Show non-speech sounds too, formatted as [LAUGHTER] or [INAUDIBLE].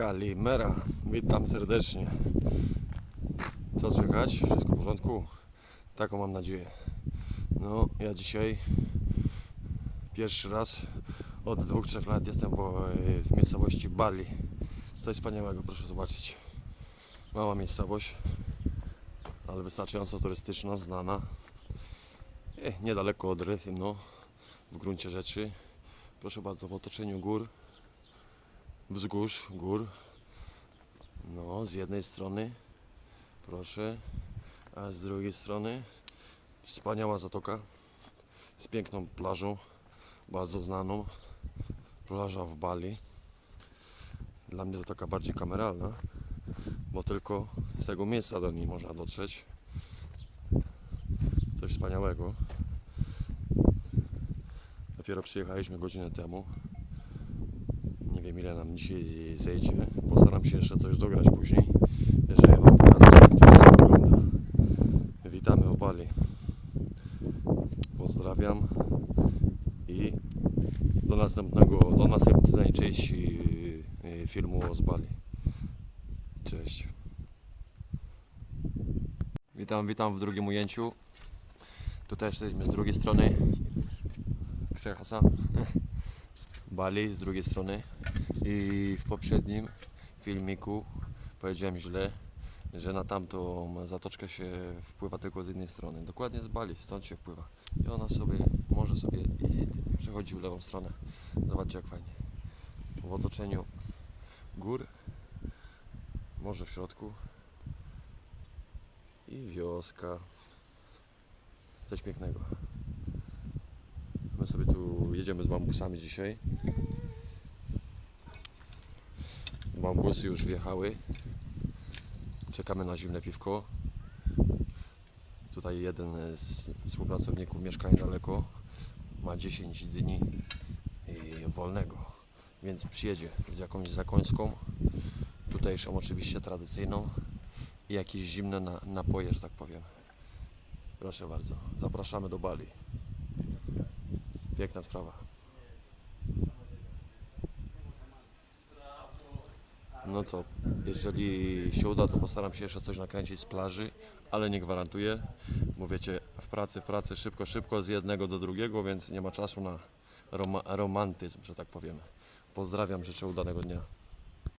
Kalimera, witam serdecznie. Co słychać? Wszystko w porządku? Taką mam nadzieję. No, ja dzisiaj pierwszy raz od dwóch, trzech lat jestem w, w miejscowości Bali. Coś wspaniałego, proszę zobaczyć. Mała miejscowość, ale wystarczająco turystyczna, znana. E, niedaleko od Rythm, no, w gruncie rzeczy. Proszę bardzo, w otoczeniu gór, wzgórz, gór. No, z jednej strony, proszę, a z drugiej strony wspaniała zatoka z piękną plażą, bardzo znaną. Plaża w Bali. Dla mnie to taka bardziej kameralna, bo tylko z tego miejsca do niej można dotrzeć. Coś wspaniałego. Dopiero przyjechaliśmy godzinę temu. Wiem nam dzisiaj zejdzie. Postaram się jeszcze coś dograć później, żeby Wam pokazać jak to wszystko wygląda. Witamy w Bali. Pozdrawiam i do następnego, do następnej części y, filmu z Bali. Cześć. Witam, witam w drugim ujęciu. Tutaj jesteśmy z drugiej strony. Ksechasa. [LAUGHS] Bali z drugiej strony. I w poprzednim filmiku powiedziałem źle, że na tamtą zatoczkę się wpływa tylko z jednej strony. Dokładnie z Bali, stąd się wpływa. I ona sobie może sobie i przechodzi w lewą stronę. Zobaczcie jak fajnie. W otoczeniu gór, morze w środku i wioska. Coś pięknego. My sobie tu jedziemy z bambusami dzisiaj. Bambusy już wjechały. Czekamy na zimne piwko. Tutaj jeden z współpracowników mieszka niedaleko. Ma 10 dni y, wolnego, więc przyjedzie z jakąś zakońską. Tutejszą oczywiście tradycyjną i jakieś zimne na, napoje, że tak powiem. Proszę bardzo, zapraszamy do Bali. Piękna sprawa. No co, jeżeli się uda, to postaram się jeszcze coś nakręcić z plaży, ale nie gwarantuję, bo wiecie, w pracy, w pracy, szybko, szybko, z jednego do drugiego, więc nie ma czasu na roma- romantyzm, że tak powiemy. Pozdrawiam, życzę udanego dnia.